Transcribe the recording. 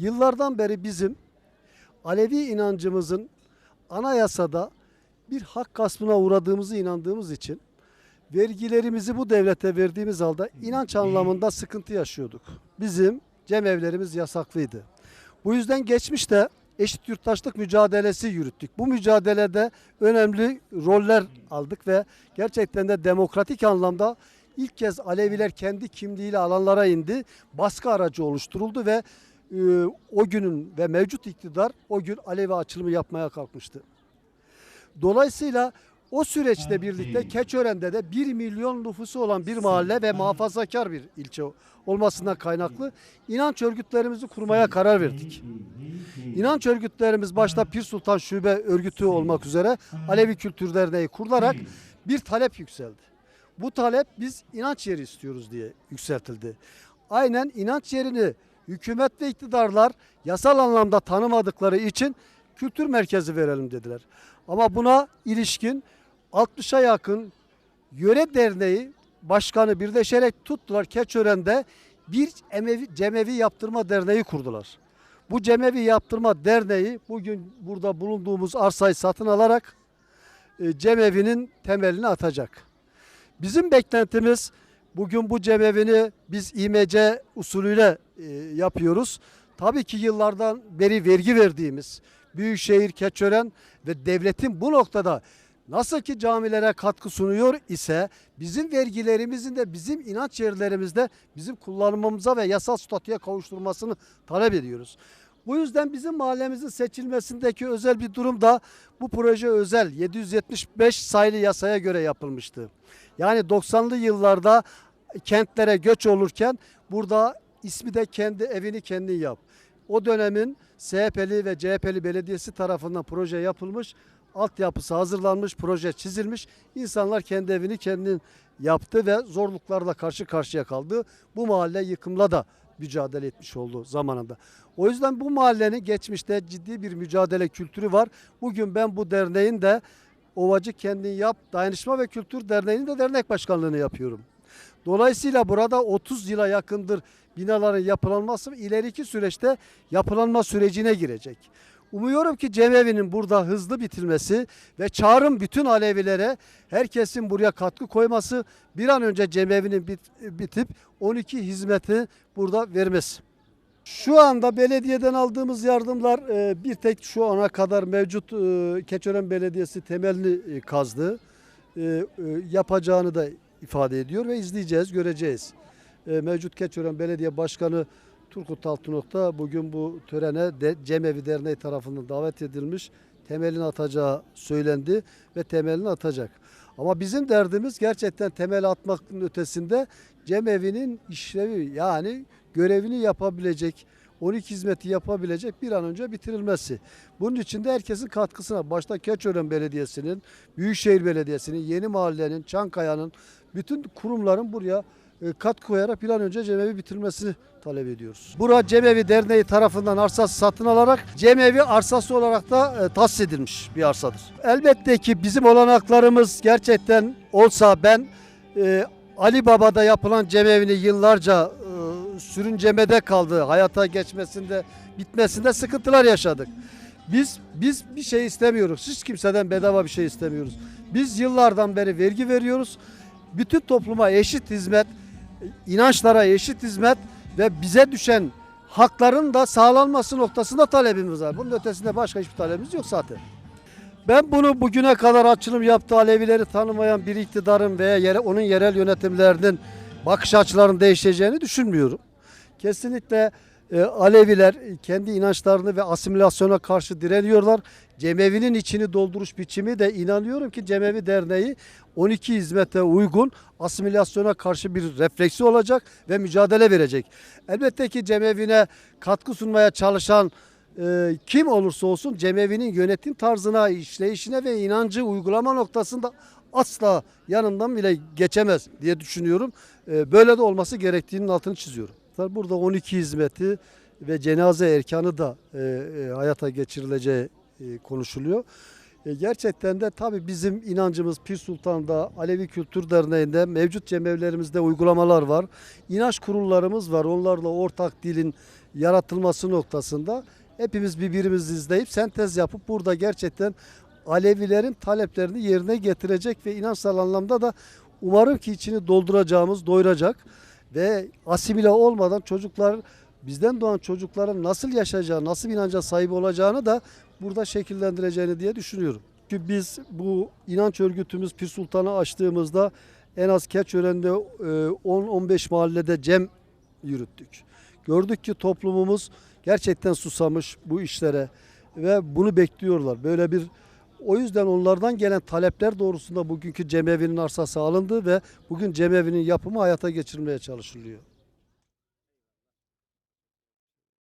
Yıllardan beri bizim Alevi inancımızın anayasada bir hak gaspına uğradığımızı inandığımız için vergilerimizi bu devlete verdiğimiz halde inanç anlamında sıkıntı yaşıyorduk. Bizim cemevlerimiz yasaklıydı. Bu yüzden geçmişte eşit yurttaşlık mücadelesi yürüttük. Bu mücadelede önemli roller aldık ve gerçekten de demokratik anlamda ilk kez Aleviler kendi kimliğiyle alanlara indi. Baskı aracı oluşturuldu ve e, o günün ve mevcut iktidar o gün Alevi açılımı yapmaya kalkmıştı. Dolayısıyla o süreçle birlikte Keçören'de de 1 milyon nüfusu olan bir mahalle ve muhafazakar bir ilçe olmasından kaynaklı inanç örgütlerimizi kurmaya karar verdik. İnanç örgütlerimiz başta Pir Sultan Şube örgütü olmak üzere Alevi Kültür Derneği kurularak bir talep yükseldi. Bu talep biz inanç yeri istiyoruz diye yükseltildi. Aynen inanç yerini hükümet ve iktidarlar yasal anlamda tanımadıkları için kültür merkezi verelim dediler. Ama buna ilişkin 60'a yakın yöre derneği başkanı birleşerek tuttular Keçören'de bir emevi, cemevi yaptırma derneği kurdular. Bu cemevi yaptırma derneği bugün burada bulunduğumuz arsayı satın alarak e, cemevinin temelini atacak. Bizim beklentimiz bugün bu cemevini biz İMC usulüyle e, yapıyoruz. Tabii ki yıllardan beri vergi verdiğimiz Büyükşehir, Keçören ve devletin bu noktada nasıl ki camilere katkı sunuyor ise bizim vergilerimizin de bizim inanç yerlerimizde bizim kullanmamıza ve yasal statüye kavuşturmasını talep ediyoruz. Bu yüzden bizim mahallemizin seçilmesindeki özel bir durum da bu proje özel 775 sayılı yasaya göre yapılmıştı. Yani 90'lı yıllarda kentlere göç olurken burada ismi de kendi evini kendin yap. O dönemin CHP'li ve CHP'li belediyesi tarafından proje yapılmış, altyapısı hazırlanmış, proje çizilmiş. İnsanlar kendi evini kendin yaptı ve zorluklarla karşı karşıya kaldı. Bu mahalle yıkımla da mücadele etmiş oldu zamanında. O yüzden bu mahallenin geçmişte ciddi bir mücadele kültürü var. Bugün ben bu derneğin de Ovacı Kendin Yap Dayanışma ve Kültür Derneği'nin de dernek başkanlığını yapıyorum. Dolayısıyla burada 30 yıla yakındır binaların yapılanması ileriki süreçte yapılanma sürecine girecek. Umuyorum ki Cemevi'nin burada hızlı bitilmesi ve çağrım bütün Alevilere herkesin buraya katkı koyması bir an önce Cemevi'nin bit, bitip 12 hizmeti burada vermesi. Şu anda belediyeden aldığımız yardımlar e, bir tek şu ana kadar mevcut e, Keçören Belediyesi temelini e, kazdı. Yapacağını da ifade ediyor ve izleyeceğiz, göreceğiz. Mevcut Keçören Belediye Başkanı Turgut Altınok bugün bu törene de Cemevi Derneği tarafından davet edilmiş. Temelini atacağı söylendi ve temelini atacak. Ama bizim derdimiz gerçekten temel atmakın ötesinde Cemevi'nin işlevi yani görevini yapabilecek, 12 hizmeti yapabilecek bir an önce bitirilmesi. Bunun için de herkesin katkısına, başta Keçören Belediyesi'nin, Büyükşehir Belediyesi'nin, Yeni Mahalle'nin, Çankaya'nın, bütün kurumların buraya e, katkı koyarak bir an önce cemevi bitirilmesini talep ediyoruz. Bura Cemevi Derneği tarafından arsası satın alarak Cemevi arsası olarak da e, tahsis edilmiş bir arsadır. Elbette ki bizim olanaklarımız gerçekten olsa ben e, Ali Baba'da yapılan cemevini yıllarca e, sürüncemede kaldı. Hayata geçmesinde, bitmesinde sıkıntılar yaşadık. Biz biz bir şey istemiyoruz. Hiç kimseden bedava bir şey istemiyoruz. Biz yıllardan beri vergi veriyoruz. Bütün topluma eşit hizmet, inançlara eşit hizmet ve bize düşen hakların da sağlanması noktasında talebimiz var. Bunun ötesinde başka hiçbir talebimiz yok zaten. Ben bunu bugüne kadar açılım yaptığı Alevileri tanımayan bir iktidarın veya yere, onun yerel yönetimlerinin bakış açılarının değişeceğini düşünmüyorum. Kesinlikle e, Aleviler kendi inançlarını ve asimilasyona karşı direniyorlar. Cemevinin içini dolduruş biçimi de inanıyorum ki Cemevi Derneği 12 hizmete uygun asimilasyona karşı bir refleksi olacak ve mücadele verecek. Elbette ki cemevine katkı sunmaya çalışan e, kim olursa olsun cemevinin yönetim tarzına, işleyişine ve inancı uygulama noktasında asla yanından bile geçemez diye düşünüyorum. E, böyle de olması gerektiğinin altını çiziyorum. Burada 12 hizmeti ve cenaze erkanı da e, e, hayata geçirileceği e, konuşuluyor. E, gerçekten de tabii bizim inancımız Pir Sultan'da, Alevi Kültür Derneği'nde mevcut cemevlerimizde uygulamalar var. İnanç kurullarımız var. Onlarla ortak dilin yaratılması noktasında hepimiz birbirimizi izleyip sentez yapıp burada gerçekten Alevilerin taleplerini yerine getirecek ve inançsal anlamda da umarım ki içini dolduracağımız, doyuracak ve asimile olmadan çocuklar bizden doğan çocukların nasıl yaşayacağı, nasıl bir inanca sahip olacağını da burada şekillendireceğini diye düşünüyorum. Çünkü biz bu inanç örgütümüz Pir Sultan'ı açtığımızda en az Keçören'de e, 10-15 mahallede cem yürüttük. Gördük ki toplumumuz gerçekten susamış bu işlere ve bunu bekliyorlar. Böyle bir o yüzden onlardan gelen talepler doğrusunda bugünkü cemevinin arsası alındı ve bugün cemevinin yapımı hayata geçirilmeye çalışılıyor.